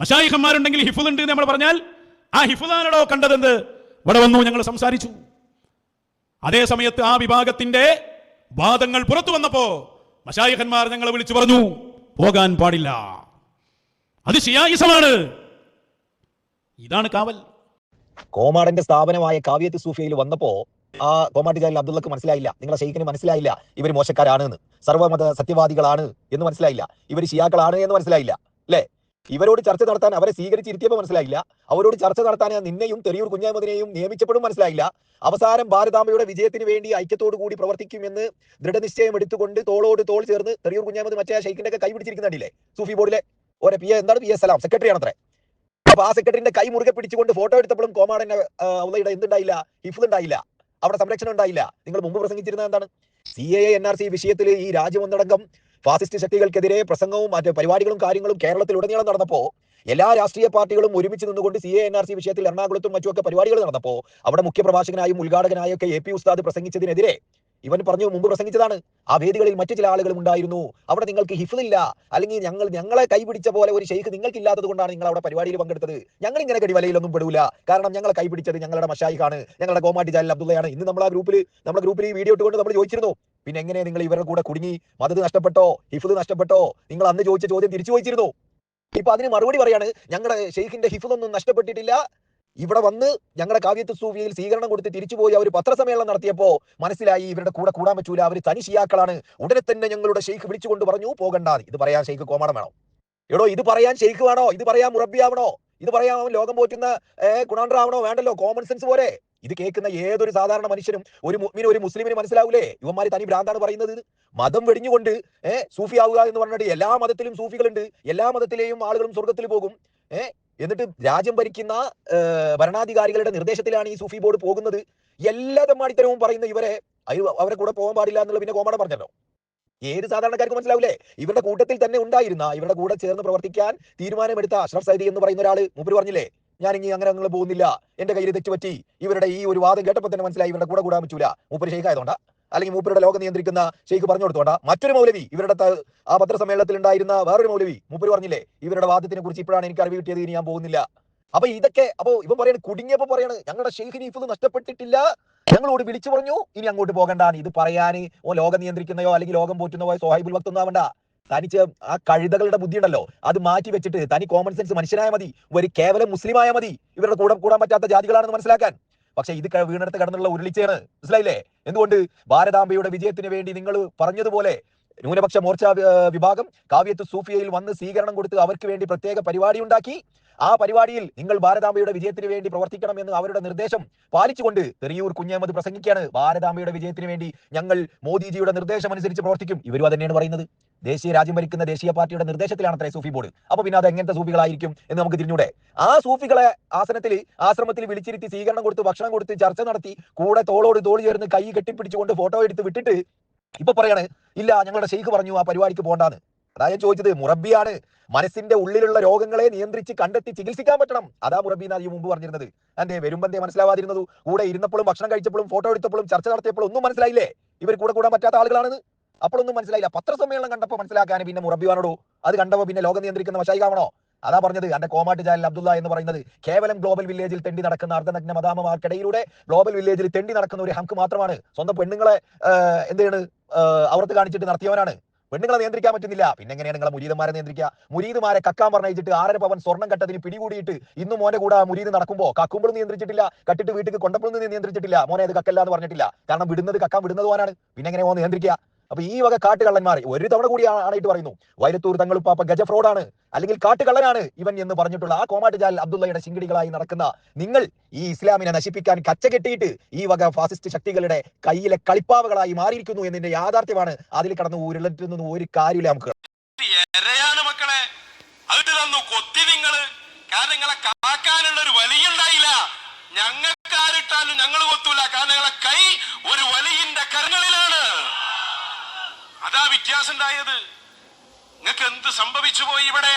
മഷായിഹന്മാരുണ്ടെങ്കിൽ ഹിഫുൽ ഉണ്ട് എന്ന് നമ്മൾ പറഞ്ഞാൽ ആ ഹിഫുദാനടോ കണ്ടതെന്ത്? ഇവിടെ വന്നു ഞങ്ങൾ സംസാരിച്ചു. അതേ സമയത്ത് ആ വിഭാഗത്തിന്റെ വാദങ്ങൾ പുറത്തു വന്നപ്പോ മഷായിഖന്മാർ ഞങ്ങളെ വിളിച്ചു പറഞ്ഞു പോകാൻ പാടില്ല. അത് ഷിയായിസമാണ് ഇതാണ് കാവൽ. കോമാടന്റെ സ്ഥാപനമായ കാവ്യത്ത് സൂഫിയയിൽ വന്നപ്പോ ആ കോമാട്ടി ജാലിൽ അബ്ദുള്ളക്ക് മനസ്സിലായില്ല. നിങ്ങളെ ഷെയ്ഖിന് മനസ്സിലായില്ല. ഇവർ മോശക്കാരാണ് എന്ന്. സർവമത സത്യവാദികളാണ് എന്ന് മനസ്സിലായില്ല. ഇവർ ഷിയാക്കളാണ് എന്ന് മനസ്സിലായില്ല. അല്ലേ? ഇവരോട് ചർച്ച നടത്താൻ അവരെ സ്വീകരിച്ചിരുത്തിയപ്പോൾ മനസ്സിലായില്ല. അവരോട് ചർച്ച നടത്താൻ നിന്നെയും തെറിയൂർ കുഞ്ഞാമതിനെയും നിയമിച്ചപ്പോഴും മനസ്സിലായില്ല. അവസാനം ഭാരതാംബയുടെ വിജയത്തിന് വേണ്ടി ഐക്യത്തോടു കൂടി പ്രവർത്തിക്കുമെന്ന് ദൃഢനിശ്ചയം എടുത്തുകൊണ്ട് തോളോട് തോൾ ചേർന്ന് തെറിയൂർ കുഞ്ഞാമതി മറ്റേ ഷെയ്ഖിന്റെ ഒക്കെ കൈ പിടിച്ചിരിക്കുന്നുണ്ടല്ലേ? സൂഫി ബോർഡിലെ ഓരോ പി എ എന്താണ് പി എസ് സലാം. സെക്രട്ടറി ആണത്രേ. അപ്പൊ ആ സെക്രട്ടറിന്റെ കൈ മുറുകെ പിടിച്ചുകൊണ്ട് ഫോട്ടോ എടുത്തപ്പോഴും കോമാടന്റെ ഉള്ളയുടെ എന്തുണ്ടായില്ല? ഹിഫ്ല് ഉണ്ടായില്ല. അവിടെ സംരക്ഷണം ഉണ്ടായില്ല. നിങ്ങൾ മുമ്പ് പ്രസംഗിച്ചിരുന്നത് എന്താണ്? C A N R C വിഷയത്തിൽ ഈ രാജ്യം ഒന്നടങ്കം ഫാസിസ്റ്റ് ശക്തികൾക്കെതിരെ പ്രസംഗവും മറ്റ് പരിപാടികളും കാര്യങ്ങളും കേരളത്തിൽ ഉടനീളം നടന്നപ്പോൾ എല്ലാ രാഷ്ട്രീയ പാർട്ടികളും ഒരുമിച്ച് നിന്നുകൊണ്ട് C A N R C വിഷയത്തിൽ എറണാകുളത്തും മറ്റുമൊക്കെ പരിപാടികൾ നടന്നപ്പോൾ അവിടെ മുഖ്യപ്രഭാഷകനായും ഉദ്ഘാടകനായും ഒക്കെ എ പി ഉസ്താദ് പ്രസംഗിച്ചതിനെതിരെ ഇവൻ പറഞ്ഞു മുമ്പ് പ്രസംഗിച്ചതാണ്. ആ വേദികളിൽ മറ്റു ചില ആളുകളും ഉണ്ടായിരുന്നു. അവിടെ നിങ്ങൾക്ക് ഹിഫിലില്ല അല്ലെങ്കിൽ ഞങ്ങൾ ഞങ്ങളെ കൈപിടിച്ച പോലെ ഒരു ഷെയ്ഖ് നിങ്ങൾക്ക് ഇല്ലാത്തത് കൊണ്ടാണ് നിങ്ങൾ അവിടെ പരിപാടിയിൽ പങ്കെടുത്തത്. ഞങ്ങൾ ഇങ്ങനെ കടിവലയിലൊന്നും പെടൂല. കാരണം ഞങ്ങളെ കൈപിടിച്ചത് ഞങ്ങളുടെ മഷായിഖാണ്. ഞങ്ങളുടെ കോമാട്ടി ജാലിൽ അബ്ദുള്ളയാണ്. ഇന്ന് നമ്മൾ ആ ഗ്രൂപ്പിൽ നമ്മുടെ ഗ്രൂപ്പിൽ ഈ വീഡിയോ ഇട്ടുകൊണ്ട് നമ്മൾ ചോദിച്ചിരുന്നു. പിന്നെ എങ്ങനെ നിങ്ങൾ ഇവരുടെ കൂടെ കുടുങ്ങി? മതത് നഷ്ടപ്പെട്ടോ? ഹിഫുദ് നഷ്ടപ്പെട്ടോ? നിങ്ങൾ അന്ന് ചോദിച്ച ചോദ്യം തിരിച്ചു ചോദിച്ചിരുന്നു. ഇപ്പൊ അതിന് മറുപടി പറയാണ് ഞങ്ങളുടെ ഷെയ്ഖിന്റെ ഹിഫുദൊന്നും നഷ്ടപ്പെട്ടിട്ടില്ല. ഇവിടെ വന്ന് ഞങ്ങളുടെ കാവ്യത്ത് സൂഫിയയിൽ സ്വീകരണം കൊടുത്ത് തിരിച്ചുപോയി അവർ പത്രസമ്മേളനം നടത്തിയപ്പോൾ മനസ്സിലായി ഇവരുടെ കൂടെ കൂടാൻ പറ്റൂല അവർ തനി ഷിയാക്കളാണ് ഉടനെ തന്നെ ഞങ്ങളുടെ ഷെയ്ഖ് വിളിച്ചുകൊണ്ട് പറഞ്ഞു പോകണ്ട ഇത് പറയാൻ ഷെയ്ഖ് കോമാടം വേണോ. എടോ ഇത് പറയാൻ ഷെയ്ഖ് വേണോ? ഇത് പറയാൻ മുറബിയാവണോ ഇത് പറയാൻ ലോകം പോറ്റുന്ന ഗുണാണ്ട്ര വേണ്ടല്ലോ കോമൺ സെൻസ് പോലെ. ഇത് കേൾക്കുന്ന ഏതൊരു സാധാരണ മനുഷ്യനും ഒരു മുഅ്മിനും ഒരു മുസ്ലിമിന് മനസ്സിലാവൂലേ? ഇവന്മാർ തനി ഭ്രാന്താണ് പറയുന്നത്. മതം വെടിഞ്ഞുകൊണ്ട് ഏഹ് സൂഫിയാവുക എന്ന് പറഞ്ഞിട്ട് എല്ലാ മതത്തിലും സൂഫികളുണ്ട്. എല്ലാ മതത്തിലെയും ആളുകളും സ്വർഗത്തിൽ പോകും. ഏഹ് എന്നിട്ട് രാജ്യം ഭരിക്കുന്ന ഭരണാധികാരികളുടെ നിർദ്ദേശത്തിലാണ് ഈ സൂഫി ബോർഡ് പോകുന്നത്. എല്ലാ തെമ്മാടിത്തരവും പറയുന്ന ഇവരെ അവരെ കൂടെ പോകാൻ പാടില്ല എന്നുള്ള പിന്നെ കോമഡ പറഞ്ഞല്ലോ. ഏത് സാധാരണക്കാർക്ക് മനസ്സിലാവില്ലേ? ഇവരുടെ കൂട്ടത്തിൽ തന്നെ ഉണ്ടായിരുന്ന ഇവരുടെ കൂടെ ചേർന്ന് പ്രവർത്തിക്കാൻ തീരുമാനമെടുത്ത അഷ്റഫ് സൈദി എന്ന് പറയുന്ന ഒരാൾ മുമ്പ് പറഞ്ഞില്ലേ? ഞാൻ ഇനി അങ്ങനെ അങ്ങനെ പോകുന്നില്ല. എന്റെ കയ്യിൽ തെറ്റുപറ്റി. ഇവരുടെ ഈ ഒരു വാദം കേട്ടപ്പോൾ തന്നെ മനസ്സിലായി. ഇവരുടെ കൂടെ കൂടാൻ പറ്റൂല. മൂപ്പര് ഷെയ്ഖ് അല്ലെങ്കിൽ മൂപ്പരുടെ ലോകം നിയന്ത്രിക്കുന്ന ഷെയ്ഖ് പറഞ്ഞു കൊടുത്തോണ്ട. മറ്റൊരു മൗലവി ഇവരുടെ ആ പത്രസമ്മേളനത്തിൽ ഉണ്ടായിരുന്ന വേറൊരു മൗലവി മൂപ്പര് പറഞ്ഞില്ലേ ഇവരുടെ വാദത്തിനെ കുറിച്ച് ഇപ്പോഴാണ് എനിക്ക് അറിവ് കിട്ടിയത് ഇനി ഞാൻ പോകുന്നില്ല. അപ്പൊ ഇതൊക്കെ അപ്പൊ ഇവ പറയാണ് കുടുങ്ങിയപ്പോ പറയാണ് ഞങ്ങളുടെ ഷെയ്ഖിന് ഇഫ് നഷ്ടപ്പെട്ടിട്ടില്ല. ഞങ്ങളോട് വിളിച്ചു പറഞ്ഞു ഇനി അങ്ങോട്ട് പോകണ്ടാണ് ഇത് പറയാൻ ഓ ലോകം നിയന്ത്രിക്കുന്നയോ അല്ലെങ്കിൽ ലോകം പോറ്റുന്നതോ സോഹൈബുൽ ഭക്തൊന്നും ആവണ്ട. തനിച്ച് ആ കഴുതകളുടെ ബുദ്ധി ഉണ്ടല്ലോ അത് മാറ്റി വെച്ചിട്ട് തനി കോമൺ സെൻസ് മനുഷ്യനായ മതി ഒരു കേവലം മുസ്ലിമായ മതി ഇവരുടെ കൂടെ കൂടാൻ പറ്റാത്ത ജാതികളാണെന്ന് മനസ്സിലാക്കാൻ. പക്ഷെ ഇത് വീണെടുത്ത് കടന്നുള്ള ഉരുളിച്ചയാണ് മനസ്സിലായില്ലേ? എന്തുകൊണ്ട്? ഭാരതാംബയുടെ വിജയത്തിന് വേണ്ടി നിങ്ങൾ പറഞ്ഞതുപോലെ ന്യൂനപക്ഷ മോർച്ച വിഭാഗം കാവ്യത്ത് സൂഫിയയിൽ വന്ന് സ്വീകരണം കൊടുത്ത് അവർക്ക് വേണ്ടി പ്രത്യേക പരിപാടി ഉണ്ടാക്കി. ആ പരിപാടിയിൽ നിങ്ങൾ ഭാരതാംബയുടെ വിജയത്തിന് വേണ്ടി പ്രവർത്തിക്കണം എന്ന് അവരുടെ നിർദ്ദേശം പാലിച്ചുകൊണ്ട് തെറിയൂർ കുഞ്ഞഹമ്മദ് പ്രസംഗിക്കുകയാണ്. ഭാരതാംബയുടെ വിജയത്തിന് വേണ്ടി ഞങ്ങൾ മോദിജിയുടെ നിർദ്ദേശം അനുസരിച്ച് പ്രവർത്തിക്കും. ഇവരും അത് തന്നെയാണ് പറയുന്നത്. ദേശീയ രാജ്യം ഭരിക്കുന്ന ദേശീയ പാർട്ടിയുടെ നിർദ്ദേശത്തിലാണ് അത്രേ സൂഫി ബോർഡ്. അപ്പൊ പിന്നെ അത് എങ്ങനത്തെ സൂഫികളായിരിക്കും എന്ന് നമുക്ക് തിരിഞ്ഞൂടെ. ആ സൂഫികളെ ആസനത്തിൽ ആശ്രമത്തിൽ വിളിച്ചിരുത്തി സ്വീകരണം കൊടുത്ത് ഭക്ഷണം കൊടുത്ത് ചർച്ച നടത്തി കൂടെ തോളോട് തോളി ചേർന്ന് കൈ കെട്ടിപ്പിടിച്ചുകൊണ്ട് ഫോട്ടോ എടുത്ത് വിട്ടിട്ട് ഇപ്പൊ പറയാണ് ഇല്ല ഞങ്ങളുടെ ഷെയ്ഖ് പറഞ്ഞു ആ പരിപാടിക്ക് പോകണ്ടാന്ന് അതാ ഞാൻ ചോദിച്ചത് മുറബിയാണ് മനസ്സിന്റെ ഉള്ളിലുള്ള രോഗങ്ങളെ നിയന്ത്രിച്ച് കണ്ടെത്തി ചികിത്സിക്കാൻ പറ്റണം. അതാ മുറബി ഈ മുമ്പ് പറഞ്ഞിരുന്നത്. എന്തേ വരുമ്പന്തേ മനസ്സിലാവാതിരുന്നതു? കൂടെ ഇരുന്നപ്പോഴും ഭക്ഷണം കഴിച്ചപ്പോഴും ഫോട്ടോ എടുത്തപ്പോഴും ചർച്ച നടത്തിയപ്പോഴും ഒന്നും മനസ്സിലായില്ലേ? ഇവർ കൂടെ കൂടാൻ പറ്റാത്ത ആളുകളാണ് അപ്പോഴൊന്നും മനസ്സിലായില്ല. പത്രസമ്മേളനം കണ്ടപ്പോൾ മനസ്സിലാക്കാൻ പിന്നെ മുറബിയാണോടോ അത് കണ്ടപ്പോൾ പിന്നെ ലോകം നിയന്ത്രിക്കുന്ന വശായികാവണോ? അതാ പറഞ്ഞത് എന്റെ കോമാട്ട് ജാലിൽ അബ്ദുള്ള എന്ന് പറയുന്നത്. കേവലം ഗ്ലോബൽ വില്ലേജിൽ തെണ്ടി നടക്കുന്ന അർദ്ധനഗ്ന മതാമമാർക്കിടയിലൂടെ ഗ്ലോബൽ വില്ലേജിൽ തെണ്ടി നടക്കുന്ന ഒരു ഹങ്ക് മാത്രമാണ്. സ്വന്തം പെണ്ണുങ്ങളെ എന്താണ് അവർക്ക് കാണിച്ചിട്ട് നടത്തിയവനാണ്. പെണ്ണുങ്ങളെ നിയന്ത്രിക്കാൻ പറ്റുന്നില്ല. പിന്നെ എങ്ങനെയാണ് നിങ്ങളെ മുരീദന്മാരെ നിയന്ത്രിക്കുക? മുരീദുമാരെ കക്കാൻ പറഞ്ഞിട്ട് ആറര പവൻ സ്വർണം കട്ടതിന് പിടികൂടിയിട്ട് ഇന്ന് മോനെ കൂടെ മുരീദ് നടക്കുമ്പോൾ കക്കുമ്പോഴും നിയന്ത്രിച്ചിട്ടില്ല. കട്ടിട്ട് വീട്ടിൽ കൊണ്ടപ്പോഴും നിയന്ത്രിച്ചിട്ടില്ല. മോനെ അത് കക്കല്ല എന്ന് പറഞ്ഞിട്ടില്ല. കാരണം വിടുന്നത് കക്കാൻ വിടുന്നത് പോകാനാണ് പിന്നെ എങ്ങനെ മോൻ നിയന്ത്രിക്കുക? അപ്പൊ ഈ വക കാട്ടുകള്ളന്മാർ ഒരു തവണ കൂടി ആണായിട്ട് പറയുന്നു. വൈരത്തൂർ തങ്ങളുപ്പാപ്പ ഗജ ഫ്രോഡാണ്. അല്ലെങ്കിൽ കാട്ടുകള്ളനാണ് ഇവൻ എന്ന് പറഞ്ഞിട്ടുള്ള ആ കോമാട്ടുജാൽ അബ്ദുള്ളയുടെ ശിങ്കിടികളായി നടക്കുന്ന നിങ്ങൾ ഈ ഇസ്ലാമിനെ നശിപ്പിക്കാൻ കച്ച കെട്ടിയിട്ട് ഈ വക ഫാസിസ്റ്റ് ശക്തികളുടെ കയ്യിലെ കളിപ്പാവകളായി മാറിയിരിക്കുന്നു എന്നതിന്റെ യാഥാർത്ഥ്യമാണ് അതിൽ കടന്ന് ഉരുളറ്റുന്ന ഒരു കാര്യമില്ല നമുക്ക്. മക്കളെ. കാക്കാനുള്ള ഒരു ഞങ്ങൾക്ക് ആരിട്ടാലും ഞങ്ങൾ കൊത്തൂല. കാരണം ഞങ്ങളെ കൈ ഒരു വലിയിന്റെ കരങ്ങളിലാണ് അതാ വ്യത്യാസം ഉണ്ടായത്. നിങ്ങൾക്ക് എന്ത് സംഭവിച്ചു പോയി ഇവിടെ?